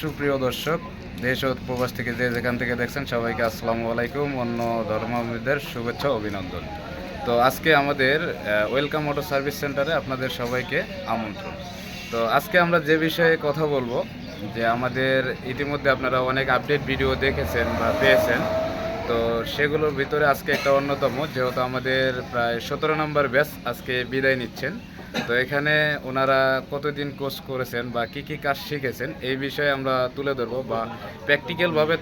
সুপ্রিয় দর্শক, দেশ প্রবাস থেকে যে যেখান থেকে দেখছেন সবাইকে আসসালামু আলাইকুম, অন্য ধর্মদের শুভেচ্ছা অভিনন্দন। তো আজকে আমাদের ওয়েলকাম অটো সার্ভিস সেন্টারে আপনাদের সবাইকে আমন্ত্রণ। তো আজকে আমরা যে বিষয়ে কথা বলব, যে আমাদের ইতিমধ্যে আপনারা অনেক আপডেট ভিডিও দেখেছেন বা পেয়েছেন তো সেগুলোর ভিতরে আজকে একটা অন্যতম, যেহেতু আমাদের প্রায় সতেরো নম্বর ব্যাচ আজকে বিদায় নিচ্ছেন। তো এখানে ওনারা কতদিন কোর্স করেছেন বা কি কি কাজ শিখেছেন এই বিষয়ে আমরা তুলে ধরবো বা প্র্যাকটিক্যালভাবে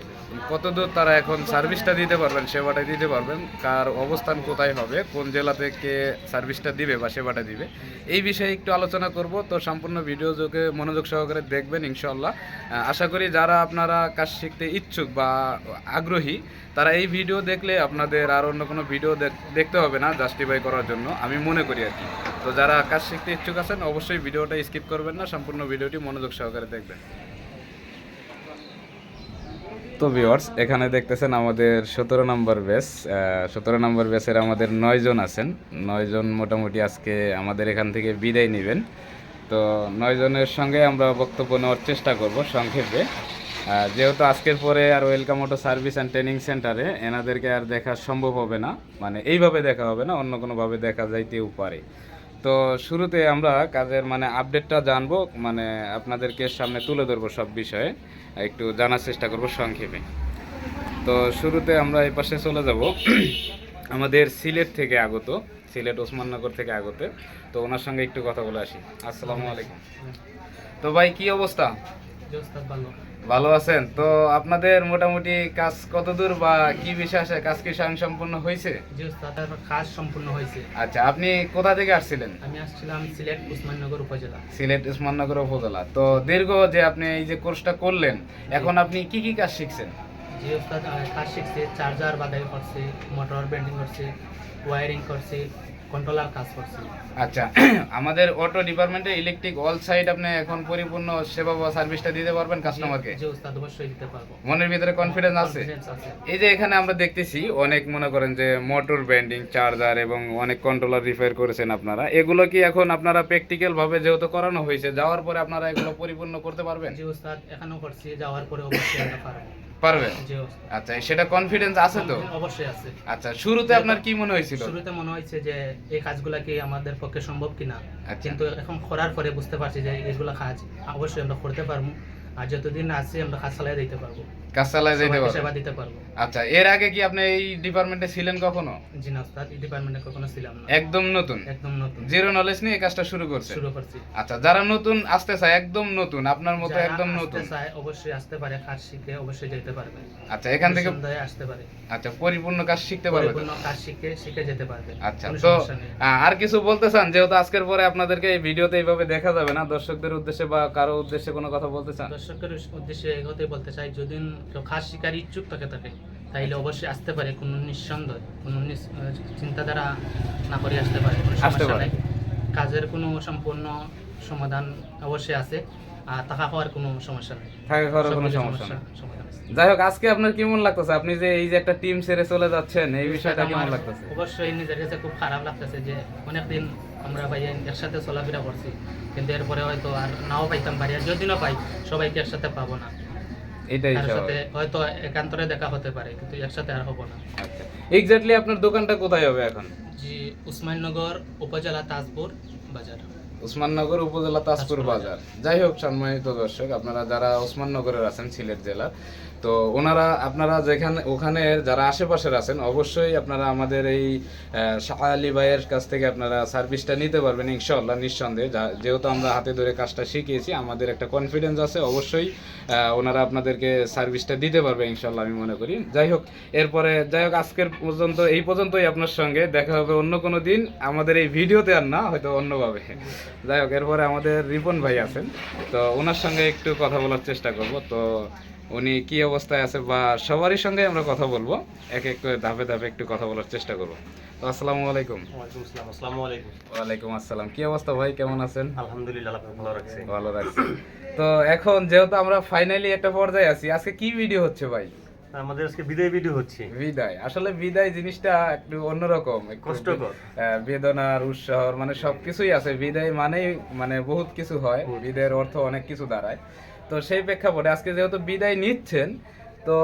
কতদূর তারা এখন সার্ভিসটা দিতে পারবেন, সেবাটা দিতে পারবেন, কার অবস্থান কোথায় হবে, কোন জেলা থেকে সার্ভিসটা দিবে বা সেবাটা দিবে, এই বিষয়ে একটু আলোচনা করব। তো সম্পূর্ণ ভিডিও যোগে মনোযোগ সহকারে দেখবেন ইনশাল্লাহ আশা করি যারা আপনারা কাজ শিখতে ইচ্ছুক বা আগ্রহী, তারা এই ভিডিও দেখলে আপনাদের আর অন্য কোনো ভিডিও দেখতে হবে না জাস্টিফাই করার জন্য, আমি মনে করি আর কি। তো যারা কাজ শিখতে ইচ্ছুক আছেন, অবশ্যই ভিডিওটা স্কিপ করবেন না, সম্পূর্ণ ভিডিওটি মনোযোগ সহকারে দেখবেন। তো ভিওয়ার্স এখানে দেখতেছেন আমাদের সতেরো নম্বর বেস সতেরো নম্বর বেসের আমাদের নয়জন আছেন। নয়জন মোটামুটি আজকে আমাদের এখান থেকে বিদায় নেবেন। তো নয়জনের সঙ্গে আমরা বক্তব্য নেওয়ার চেষ্টা করব সংক্ষেপে। যেহেতু আজকের পরে আর welcome auto service and training সেন্টারে এনাদেরকে আর দেখা সম্ভব হবে না। মানে এইভাবে দেখা হবে না, অন্য কোনোভাবে দেখা যাইতেও পারে। তো শুরুতে আমরা কাজের মানে আপডেটটা জানব মানে আপনাদেরকে সামনে তুলে ধরবো সব বিষয়ে। একটু জানার চেষ্টা করব সংক্ষেপে। তো শুরুতে আমরা এই পাশে চলে যাব। আমাদের সিলেট থেকে আগত, সিলেট ওসমাননগর থেকে আগত। তো ওনার সঙ্গে একটু কথা বলে আসি। আসসালামু আলাইকুম। তো ভাই, কি অবস্থা? ভালো। আছেন? তো আপনাদের মোটামুটি কাজ কতদূর বা কি বিষয় আছে কাজ কি স্বয়ং সম্পূর্ণ হয়েছে কাজ সম্পূর্ণ হয়েছে। আচ্ছা আপনি কোথা থেকে আসছিলেন? আমি আসছিলাম সিলেট উসমাননগর উপজেলা। সিলেট উসমাননগর উপজেলা। তো দীর্ঘ যে আপনি এই যে কোর্সটা করলেন এখন আপনি কি কি কাজ শিখছেন? জি ওস্তাদ কাজ শিখছে চার্জার বাদাই করছে মোটর বেন্ডিং করছে ওয়ারিং করছে কন্ট্রোলার কাজ করছে। আচ্ছা আমাদের অটো ডিপার্টমেন্টে ইলেকট্রিক অল সাইড আপনি এখন পরিপূর্ণ সেবা বা সার্ভিসটা দিতে পারবেন কাস্টমারকে জি ওস্তাদ অবশ্যই দিতে পারব। মনের ভিতরে কনফিডেন্স আছে? এই যে এখানে আমরা দেখতেছি অনেক মনে করেন যে মোটর ব্যান্ডিং চার্জার এবং অনেক কন্ট্রোলার রিপেয়ার করেছেন আপনারা। এগুলো কি এখন আপনারা প্র্যাকটিক্যাল ভাবে যেহেতু করানো হয়েছে যাওয়ার পরে আপনারা এগুলো পরিপূর্ণ করতে পারবেন? জি ওস্তাদ এখানেও করছি যাওয়ার পরে অবশ্যই আমরা পারব। পারবেন আচ্ছা সেটা কনফিডেন্স আছে তো? অবশ্যই আছে। আচ্ছা শুরুতে আপনার কি মনে হয়েছিল? শুরুতে মনে হয়েছে যে এই কাজগুলা কি আমাদের পক্ষে সম্ভব কিনা? আচ্ছা। কিন্তু এখন করার পরে বুঝতে পারছি যে এইগুলা কাজ অবশ্যই আমরা করতে পারব। আর যতদিন আছি আমরা কাজ চালাই দিতে পারব। কাজ যেতে সবাইকে পারবেন সেবা দিতে পারব। আচ্ছা এর আগে কি আপনি এই ডিপার্টমেন্টে ছিলেন কখনো? জি না ওস্তাদ এই ডিপার্টমেন্টে কখনো ছিলাম না। একদম নতুন? একদম নতুন। জিরো নলেজ নিয়ে এই কাজটা শুরু করছে শুরু করছি। আচ্ছা যারা নতুন আসতে চায় একদম নতুন আপনার মতো একদম আসতে চায়, অবশ্যই আসতে পারে কাজ শিখে অবশ্যই যেতে পারবে। আচ্ছা এখান থেকে আসতে পারে। আচ্ছা পরিপূর্ণ কাজ শিখতে পারবে পরিপূর্ণ কাজ শিখে শিখে যেতে পারবে। আচ্ছা তো আর কিছু বলতে চান? যেহেতু আজকের পরে আপনাদেরকে এই ভিডিওতে এইভাবে দেখা যাবে না দর্শকদের উদ্দেশ্যে বা কারও উদ্দেশ্যে কোনো কথা বলতে চান? দর্শকের উদ্দেশ্যে এগোতে বলতে চাই যদি কেউ খাস শিকার ইচ্ছুক থাকে থাকে তাইলে অবশ্যই আসতে পারে কোনো নিঃসন্দেহ কোনো চিন্তাধারা না করে আসতে পারে কোনো সমস্যা পারে। কাজের কোনো সম্পূর্ণ সমাধান অবশ্যই আছে। আর টাকা খাওয়ার কোনো সমস্যা নেই। থাকে কোনো সমস্যা নেই। যাই হোক আজকে আপনার কেমন লাগতেছে? আপনি যে এই যে একটা টিম ছেড়ে চলে যাচ্ছেন এই বিষয়টা কেমন লাগতেছে? অবশ্যই নিজের কাছে খুব খারাপ লাগতেছে যে অনেকদিন আমরা ভাই একসাথে চলাফেরা করছি কিন্তু এরপরে হয়তো আর নাও পাইতাম পারি আর যদিও পাই সবাইকে একসাথে পাবো না। এটাই সাথে হয়তো একান্তরে দেখা হতে পারে কিন্তু একসাথে আর হব না। আচ্ছা। এক্স্যাক্টলি আপনার দোকানটা কোথায় হবে এখন? জি উসমাননগর উপজেলা তাজপুর বাজার। উসমাননগর উপজেলা তাজপুর বাজার। যাই হোক সম্মানিত দর্শক আপনারা যারা ওসমাননগরের আছেন সিলেট জেলার তো ওনারা, আপনারা যেখানে ওখানে যারা আশেপাশের আছেন, অবশ্যই আপনারা আমাদের এই শাহ আলী ভাইয়ের কাছ থেকে আপনারা সার্ভিসটা নিতে পারবেন ইনশাল্লাহ নিঃসন্দেহে। যেহেতু আমরা হাতে ধরে কাজটা শিখিয়েছি, আমাদের একটা কনফিডেন্স আছে, অবশ্যই ওনারা আপনাদেরকে সার্ভিসটা দিতে পারবে ইনশাল্লাহ আমি মনে করি। যাই হোক, এরপরে যাই হোক, আজকের পর্যন্ত, এই পর্যন্তই আপনার সঙ্গে। দেখা হবে অন্য কোনো দিন। আমাদের এই ভিডিওতে আর না, হয়তো অন্যভাবে। যাই হোক, এরপরে আমাদের রিপন ভাই আছেন। তো ওনার সঙ্গে একটু কথা বলার চেষ্টা করব। তো উনি কি অবস্থায় আছে বা সবারই সঙ্গে আমরা কথা বলব। এক এক করে ধাপে ধাপে একটু কথা বলার চেষ্টা করব। তো আসসালামু আলাইকুম। ওয়ালাইকুম আসসালাম আসসালামু আলাইকুম। ওয়ালাইকুম আসসালাম। কি অবস্থা ভাই? কেমন আছেন? আলহামদুলিল্লাহ ভালো রাখছে। ভালো রাখছি। তো এখন যেহেতু আমরা ফাইনালি একটা পর্যায়ে আছি আজকে কি ভিডিও হচ্ছে ভাই? আমাদের আজকে বিদায় ভিডিও হচ্ছে। বিদায়। আসলে বিদায় জিনিসটা একটু অন্যরকম কষ্টকর। বেদনার উৎসাহ মানে সবকিছুই আছে। বিদায় মানেই মানে বহুত কিছু হয়। বিদায়ের অর্থ অনেক কিছু দাঁড়ায়। তো সেই প্রেক্ষাপটে আজকে যেহেতু বিদায় নিচ্ছেন তো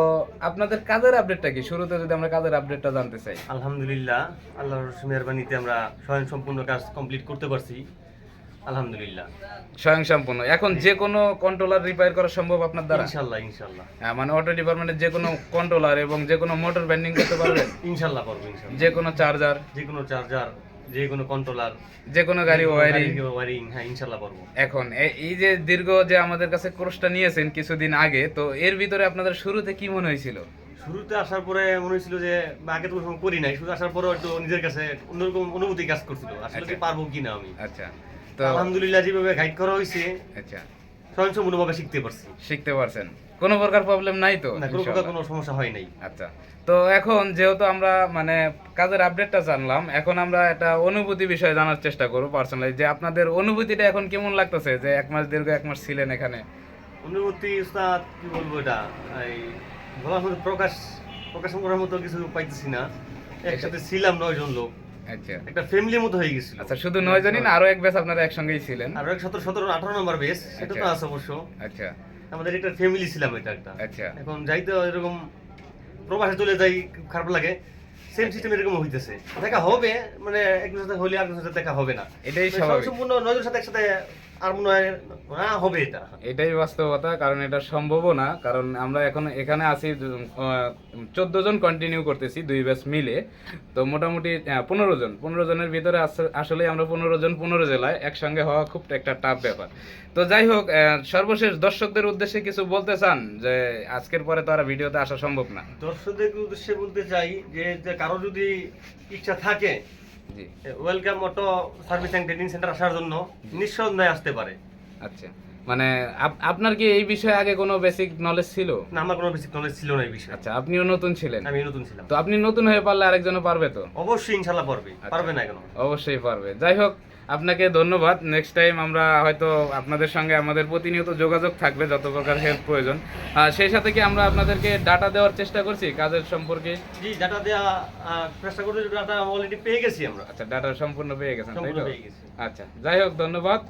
আপনাদের কাজের আপডেটটা কি? শুরুতে যদি আমরা কাজের আপডেটটা জানতে চাই। আলহামদুলিল্লাহ আল্লাহর মেহরবানিতে আমরা স্বয়ং সম্পূর্ণ কাজ কমপ্লিট করতে পারছি। আলহামদুলিল্লাহ। স্বয়ং সম্পূর্ণ এখন যে কোনো কন্ট্রোলার রিপেয়ার করা সম্ভব আপনার দ্বারা? ইনশাল্লাহ ইনশাল্লাহ। হ্যাঁ, মানে অটো ডিপার্টমেন্টের যে কোনো কন্ট্রোলার এবং যে কোনো মোটর ব্যান্ডিং করতে পারবেন? ইনশাল্লাহ পারব ইনশাল্লাহ। যে কোনো চার্জার যে কোনো চার্জার যে কোনো কন্ট্রোলার যে কোনো গাড়ি ওয়ারিং ওয়ারিং হ্যাঁ ইনশাল্লাহ পারব এখন এই যে দীর্ঘ যে আমাদের কাছে কোর্সটা নিয়েছেন কিছুদিন আগে তো এর ভিতরে আপনাদের শুরুতে কি মনে হয়েছিল? শুরুতে আসার পরে মনে হয়েছিল যে আগে তো কখনো করি নাই। শুরু আসার পরে একটু নিজের কাছে অন্যরকম অনুভূতি কাজ করছিল আসলে কি আচ্ছা। পারব কিনা আমি। আচ্ছা। তো আলহামদুলিল্লাহ যেভাবে গাইড করা হয়েছে। আচ্ছা। স্বয়ংসম্পূর্ণভাবে শিখতে পারছি। শিখতে পারছেন। কোনো প্রকার প্রবলেম নাই তো না কোনো প্রকার কোনো সমস্যা হয় নাই। আচ্ছা তো এখন যেহেতু আমরা মানে কাজের আপডেটটা জানলাম এখন আমরা একটা অনুভূতি বিষয়ে জানার চেষ্টা করব পার্সোনালি যে আপনাদের অনুভূতিটা এখন কেমন লাগতেছে যে এক মাস দীর্ঘ এক মাস ছিলেন এখানে? অনুভূতি উস্তাদ কি বলব এটা? এই বলার মতো প্রকাশ প্রকাশ করার মতো কিছু পাইতেছি না। একসাথে ছিলাম নয় জন লোক। আচ্ছা। একটা ফ্যামিলির মতো হয়ে গেছিল। আচ্ছা শুধু নয় জনই না আরও এক ব্যাচ আপনারা একসঙ্গেই ছিলেন। আরও এক সতেরো সতেরো আঠারো নম্বর ব্যাচ সেটা তো আচ্ছা। আছে অবশ্য। আচ্ছা। আমাদের একটা ফ্যামিলি ছিলাম এটা একটা। আচ্ছা। এখন যাইতে এরকম প্রবাসে চলে যাই খারাপ লাগে। সেম সিস্টেম এরকম হইতেছে। দেখা হবে মানে একজনের সাথে হলে আরেকজনের সাথে দেখা হবে না। এটাই মানে স্বাভাবিক। সম্পূর্ণ নয়জনের সাথে একসাথে আর মনে হয় না হবে এটা। এটাই বাস্তবতা কারণ এটা সম্ভবও না কারণ আমরা এখন এখানে আছি চোদ্দ জন কন্টিনিউ করতেছি দুই ব্যাচ মিলে। তো মোটামুটি পনেরো জন পনেরো জনের ভিতরে আস- আসলে আমরা পনেরো জন পনেরো জেলায় একসঙ্গে হওয়া খুব একটা টাফ ব্যাপার। তো যাই হোক সর্বশেষ দর্শকদের উদ্দেশ্যে কিছু বলতে চান যে আজকের পরে তো আর ভিডিওতে আসা সম্ভব না। দর্শকদের উদ্দেশ্যে বলতে চাই যে কারও যদি ইচ্ছা থাকে welcome auto service and training centre আসার জন্য নিঃসন্দেহে আসতে পারে। আচ্ছা। মানে আপনার কি এই বিষয়ে আগে কোনো বেসিক নলেজ ছিল? না আমার কোনো বেসিক নলেজ ছিল না এই বিষয়ে। আচ্ছা আপনিও নতুন ছিলেন। আমি নতুন ছিলাম। তো আপনি নতুন হয়ে পারলে আরেকজনও পারবে তো? অবশ্যই ইনশাল্লাহ পারবে। আচ্ছা। পারবে না কেন অবশ্যই পারবে। যাই হোক আপনাকে ধন্যবাদ। নেক্সট টাইম আমরা হয়তো আপনাদের সঙ্গে আমাদের প্রতিনিয়ত যোগাযোগ থাকবে যত প্রকার হেল্প প্রয়োজন। সেই সাথে কি আমরা আপনাদেরকে ডাটা দেওয়ার চেষ্টা করছি কাজের সম্পর্কে? জি ডাটা দেওয়া চেষ্টা করতে ডাটা অলরেডি পেয়ে গেছি আমরা। আচ্ছা ডাটা সম্পূর্ণ পেয়ে গেছেন তাই তো? আচ্ছা যাই হোক ধন্যবাদ।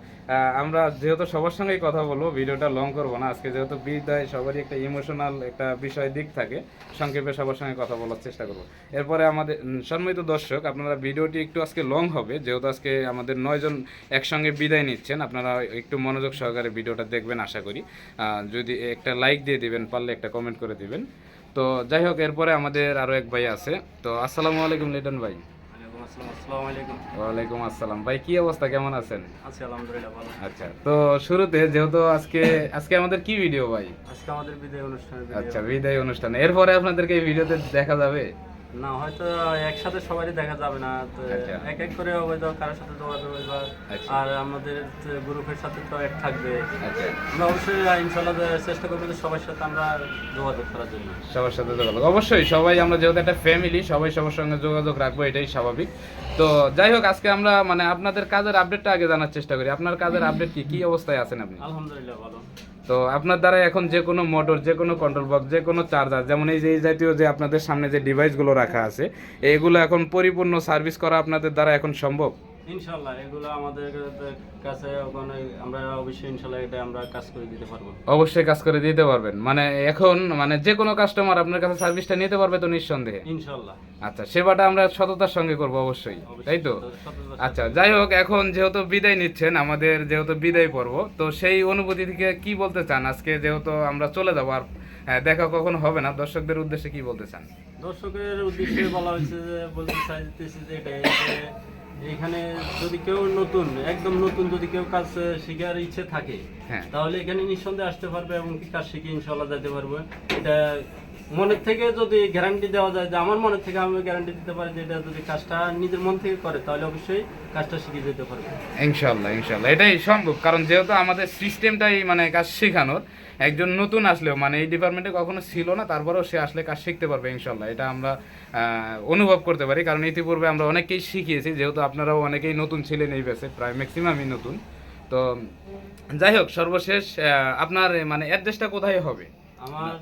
আমরা যেহেতু সবার সঙ্গেই কথা বলব ভিডিওটা লং করব না। আজকে যেহেতু বিদায় সবারই একটা ইমোশনাল একটা বিষয় দিক থাকে সংক্ষেপে সবার সঙ্গে কথা বলার চেষ্টা করব। এরপরে আমাদের উম, সম্মানিত দর্শক আপনারা ভিডিওটি একটু আজকে লং হবে যেহেতু আজকে আমাদের নয়জন একসঙ্গে বিদায় নিচ্ছেন। আপনারা একটু মনোযোগ সহকারে ভিডিওটা দেখবেন আশা করি। যদি একটা লাইক দিয়ে দিবেন পারলে একটা কমেন্ট করে দিবেন। তো যাই হোক এরপরে আমাদের আরও এক ভাই আছে। তো আসসালামু আলাইকুম লিটন ভাই। আসসালামু আলাইকুম। ওয়ালাইকুম আসসালাম। ভাই কি অবস্থা? কেমন আছেন? আছি আলহামদুলিল্লাহ ভালো। আচ্ছা তো শুরুতে যেহেতু আজকে আজকে আমাদের কি ভিডিও ভাই? আজকে আমাদের বিদায় অনুষ্ঠানে আচ্ছা বিদায় অনুষ্ঠান। এরপরে আপনাদেরকে এই ভিডিওতে দেখা যাবে? না হয়তো একসাথে সবারই দেখা যাবে না আচ্ছা। এক এক করে হয়তো কারোর সাথে যোগাযোগ হবে বা আচ্ছা। আর আমাদের গ্রুপের সাথে তো এক থাকবে। আচ্ছা। আমরা অবশ্যই ইনশাল্লাহ চেষ্টা করব যে সবার সাথে আমরা যোগাযোগ করার জন্য। সবার সাথে যোগাযোগ। অবশ্যই সবাই আমরা যেহেতু একটা ফ্যামিলি সবাই সবার সঙ্গে যোগাযোগ রাখব এটাই স্বাভাবিক। তো যাই হোক আজকে আমরা মানে আপনাদের কাজের আপডেটটা আগে জানার চেষ্টা করি। আপনার কাজের আপডেট কি? কি অবস্থায় আছেন আপনি? আলহামদুলিল্লাহ ভালো। তো আপনার দ্বারা এখন যে কোনো মোটর যে কোনো কন্ট্রোল বক্স যে কোনো চার্জার যেমন এই যে, এই জাতীয় যে আপনাদের সামনে যে ডিভাইসগুলো রাখা আছে, এগুলো এখন পরিপূর্ণ সার্ভিস করা আপনাদের দ্বারা এখন সম্ভব? ইনশাল্লাহ এগুলো আমাদের কাছে ওখানে আমরা অবশ্যই ইনশাল্লাহ এটা আমরা কাজ করে দিতে পারব। অবশ্যই কাজ করে দিতে পারবেন। মানে এখন মানে যে কোনো কাস্টমার আপনার কাছে সার্ভিসটা নিতে পারবে তো নিঃসন্দেহে। ইনশাল্লাহ। আচ্ছা সেবাটা আমরা সততার সঙ্গে করব অবশ্যই তাই তো? আচ্ছা যাই হোক এখন যেহেতু বিদায় নিচ্ছেন আমাদের যেহেতু বিদায় পর্ব তো সেই অনুভূতি থেকে কি বলতে চান? আজকে যেহেতু আমরা চলে যাব আর দেখা কখনো হবে না দর্শকদের উদ্দেশ্যে কি বলতে চান? দর্শকের উদ্দেশ্যে বলা হয়েছে যে বলতে চাইতেছি যে এটাই যে এখানে যদি কেউ নতুন একদম নতুন যদি কেউ কাজ শিখার ইচ্ছে থাকে হ্যাঁ। তাহলে এখানে নিঃসন্দেহে আসতে পারবে এবং কি কাজ শিখে ইনশাল্লাহ যেতে পারবে। এটা মনের থেকে যদি গ্যারান্টি দেওয়া যায় যে আমার মনের থেকে আমি গ্যারান্টি দিতে পারি যে এটা যদি কাজটা নিজের মন থেকে করে তাহলে অবশ্যই কাজটা শিখে যেতে পারবে। ইনশাল্লাহ ইনশাল্লাহ এটাই সম্ভব কারণ যেহেতু আমাদের সিস্টেমটাই মানে কাজ শেখানোর একজন নতুন আসলেও মানে এই ডিপার্টমেন্টে কখনো ছিল না তারপরেও সে আসলে কাজ শিখতে পারবে ইনশাল্লাহ এটা আমরা অনুভব করতে পারি কারণ ইতিপূর্বে আমরা অনেকেই শিখিয়েছি যেহেতু আপনারাও অনেকেই নতুন ছিলেন এই ব্যাচে প্রায় ম্যাক্সিমামই নতুন। তো যাই হোক সর্বশেষ আপনার মানে অ্যাড্রেসটা কোথায় হবে? আমার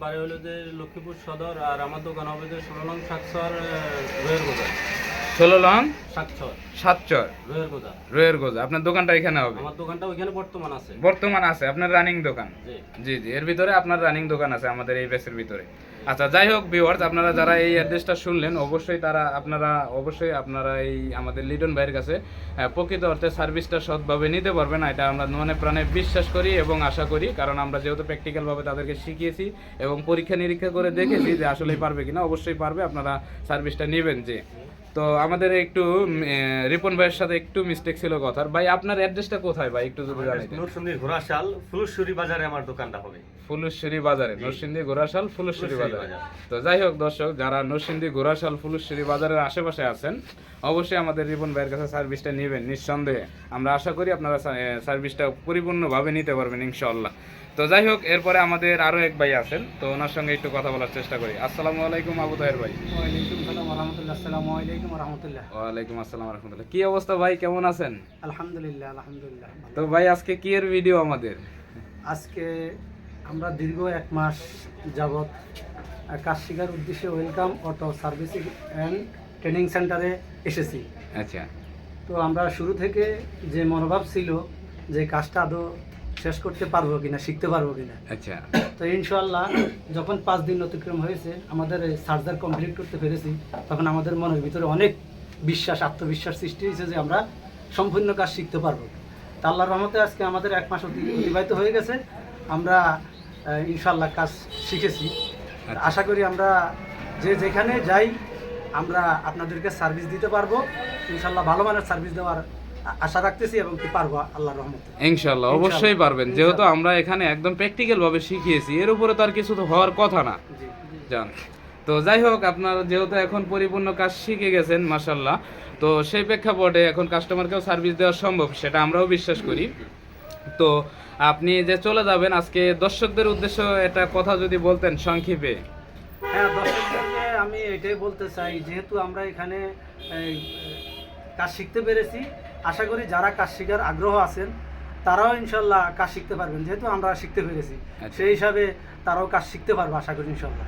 বাড়ি হলো যে লক্ষ্মীপুর সদর আর আমার দোকান হবে যে ষোলো লং সাতশর রোয়ের গোদা ষোলো লং সাতশর সাতচর রোয়ের গোদা রোয়ের গোদা আপনার দোকানটা এখানে হবে? আমার দোকানটা ওইখানে বর্তমান আছে। বর্তমান আছে। আপনার রানিং দোকান? জি। জি জি। এর ভিতরে আপনার রানিং দোকান আছে আমাদের এই বেসের ভিতরে। আচ্ছা যাই হোক ভিউয়ার্স আপনারা যারা এই অ্যাড্রেসটা শুনলেন, অবশ্যই তারা আপনারা, অবশ্যই আপনারা এই আমাদের লিডন ভাইয়ের কাছে প্রকৃত অর্থে সার্ভিসটা সৎভাবে নিতে পারবেন এটা আমরা মনে প্রাণে বিশ্বাস করি এবং আশা করি, কারণ আমরা যেহেতু প্র্যাকটিক্যালভাবে তাদেরকে শিখিয়েছি এবং পরীক্ষা নিরীক্ষা করে দেখেছি যে আসলেই পারবে কিনা, অবশ্যই পারবে, আপনারা সার্ভিসটা নেবেন যে। তো আমাদের একটু রিপন ভাইয়ের সাথে একটু মিস্টেক ছিল কথার। ভাই আপনার অ্যাড্রেসটা কোথায় ভাই একটু যদি জানাইতেন? নরসিংদী ঘোড়াশাল ফুলশ্বরী বাজারে আমার দোকানটা হবে। ফুলুশ্বরী বাজারে নরসিংদী ঘোড়াশাল ফুলশ্বরী বাজারে। তো যাই হোক দর্শক যারা নরসিংদী ঘোড়াশাল ফুলুশ্বরী বাজারের আশেপাশে আছেন অবশ্যই আমাদের রিপন ভাইয়ের কাছে সার্ভিসটা নেবেন নিঃসন্দেহে। আমরা আশা করি আপনারা সার্ভিসটা পরিপূর্ণভাবে নিতে পারবেন ইনশাআল্লাহ। তো যাই হোক এরপরে আমাদের আরও এক ভাই আছেন তো ওনার সঙ্গে একটু কথা বলার চেষ্টা করি। আসসালামু আলাইকুম আবু তাহের ভাই। ওয়ালাইকুম আসসালাম রহমতুল্লাহ। কি অবস্থা ভাই? কেমন আছেন? আলহামদুলিল্লাহ আলহামদুলিল্লাহ তো ভাই আজকে কি এর ভিডিও আমাদের? আজকে আমরা দীর্ঘ এক মাস যাবৎ আহ, কাজ শেখার উদ্দেশ্যে welcome auto servicing and training সেন্টারে এসেছি। আচ্ছা। তো আমরা শুরু থেকে যে মনোভাব ছিল যে কাজটা আদৌ শেষ করতে পারব কিনা শিখতে পারব কিনা। আচ্ছা। তো ইনশাল্লাহ যখন পাঁচ দিন অতিক্রম হয়েছে আমাদের সার্জার কমপ্লিট করতে পেরেছি তখন আমাদের মনের ভিতরে অনেক বিশ্বাস আত্মবিশ্বাস সৃষ্টি হয়েছে যে আমরা সম্পূর্ণ কাজ শিখতে পারব। তা আল্লাহর রহমতে আজকে আমাদের এক মাস অতি- অতিবাহিত হয়ে গেছে। আমরা ইনশাল্লাহ কাজ শিখেছি। আশা করি আমরা যে যেখানে যাই আমরা আপনাদেরকে সার্ভিস দিতে পারব। ইনশাল্লাহ ভালো মানের সার্ভিস দেওয়ার আশা রাখতেছি এবং কি পারব আল্লাহর রহমতে। ইনশাল্লাহ অবশ্যই পারবেন। যেহেতু আমরা এখানে একদম প্র্যাকটিক্যাল ভাবে শিখিয়েছি এর উপরে তো আর কিছু তো হওয়ার কথা না। জান তো যাই হোক আপনার যেহেতু এখন পরিপূর্ণ কাজ শিখে গেছেন মাসাল্লাহ তো সেই প্রেক্ষাপটে এখন কাস্টমারকেও সার্ভিস দেওয়া সম্ভব সেটা আমরাও বিশ্বাস করি। তো আপনি যে চলে যাবেন আজকে দর্শকদের উদ্দেশ্য এটা কথা যদি বলতেন সংক্ষেপে। হ্যাঁ দর্শকদেরকে আমি এটাই বলতে চাই যেহেতু আমরা এখানে কাজ শিখতে পেরেছি আশা করি যারা কাজ শেখার আগ্রহ আছেন তারাও ইনশাল্লাহ কাজ শিখতে পারবেন যেহেতু আমরা শিখতে পেরেছি। আচ্ছা। সেই হিসাবে তারাও কাজ শিখতে পারবে আশা করি ইনশাল্লাহ।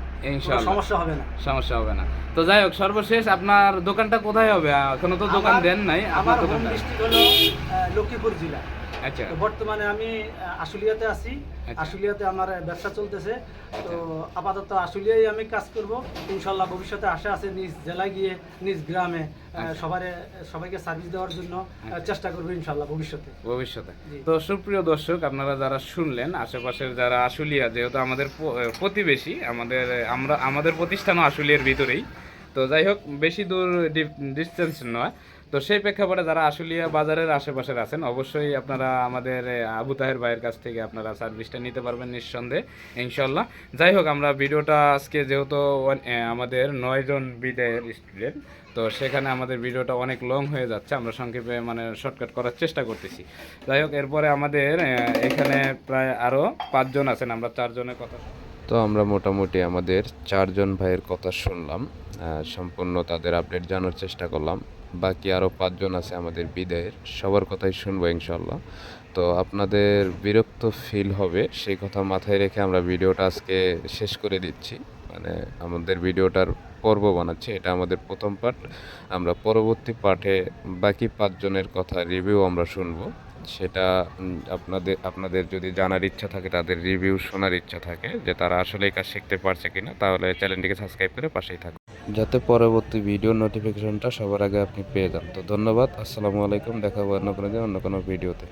সমস্যা হবে না। সমস্যা হবে না। তো যাই হোক সর্বশেষ আপনার দোকানটা কোথায় হবে? এখনও তো দোকান দেন নাই। আমার ডিস্ট্রিক্ট হলো লক্ষ্মীপুর জেলা। আচ্ছা। বর্তমানে আমি আশুলিয়াতে আছি। আচ্ছা। আশুলিয়াতে আমার ব্যবসা চলতেছে। তো আপাতত আশুলিয়ায় আমি কাজ করব। ইনশাল্লাহ ভবিষ্যতে আশা আছে নিজ জেলায় গিয়ে নিজ গ্রামে আচ্ছা। সবার সবাইকে সার্ভিস দেওয়ার জন্য চেষ্টা করব ইনশাল্লাহ ভবিষ্যতে। ভবিষ্যতে। তো সুপ্রিয় দর্শক আপনারা যারা শুনলেন আশেপাশের যারা আশুলিয়া যেহেতু আমাদের প্রতিবেশী আমাদের আমরা আমাদের প্রতিষ্ঠানও আশুলিয়ার ভিতরেই। তো যাই হোক বেশি দূর ডিস্টেন্স নয়। তো সেই প্রেক্ষাপটে যারা আশুলিয়া বাজারের আশেপাশের আছেন, অবশ্যই আপনারা আমাদের আবু তাহের ভাইয়ের কাছ থেকে আপনারা সার্ভিসটা নিতে পারবেন নিঃসন্দেহে ইনশাল্লাহ যাই হোক, আমরা ভিডিওটা আজকে যেহেতু আমাদের নয়জন বিদায়ের স্টুডেন্ট তো সেখানে আমাদের ভিডিওটা অনেক লং হয়ে যাচ্ছে, আমরা সংক্ষেপে মানে শর্টকাট করার চেষ্টা করতেছি। যাই হোক, এরপরে আমাদের এখানে প্রায় আরও পাঁচজন আছেন, আমরা চারজনের কথা তো আমরা মোটামুটি আমাদের চারজন ভাইয়ের কথা শুনলাম সম্পূর্ণ তাদের আপডেট জানার চেষ্টা করলাম। বাকি আরও পাঁচজন আছে আমাদের বিদায়ের। সবার কথাই শুনব ইনশাল্লাহ তো আপনাদের বিরক্ত ফিল হবে, সেই কথা মাথায় রেখে আমরা ভিডিওটা আজকে শেষ করে দিচ্ছি। মানে আমাদের ভিডিওটার পর্ব বানাচ্ছি, এটা আমাদের প্রথম পার্ট আমরা পরবর্তী পার্টে বাকি পাঁচজনের কথা রিভিউ আমরা শুনব। সেটা আপনাদের আপনাদের যদি জানার ইচ্ছা থাকে, তাদের রিভিউ শোনার ইচ্ছা থাকে যে তারা আসলে এই কাজ শিখতে পারছে কিনা, তাহলে চ্যানেলটিকে সাবস্ক্রাইব করে পাশেই থাকুন। যাতে পরবর্তী ভিডিও নোটিফিকেশনটা সবার আগে আপনি পেয়ে যান। তো ধন্যবাদ, আসসালামু আলাইকুম, দেখা হবে অন্য কোনো অন্য কোনো ভিডিওতে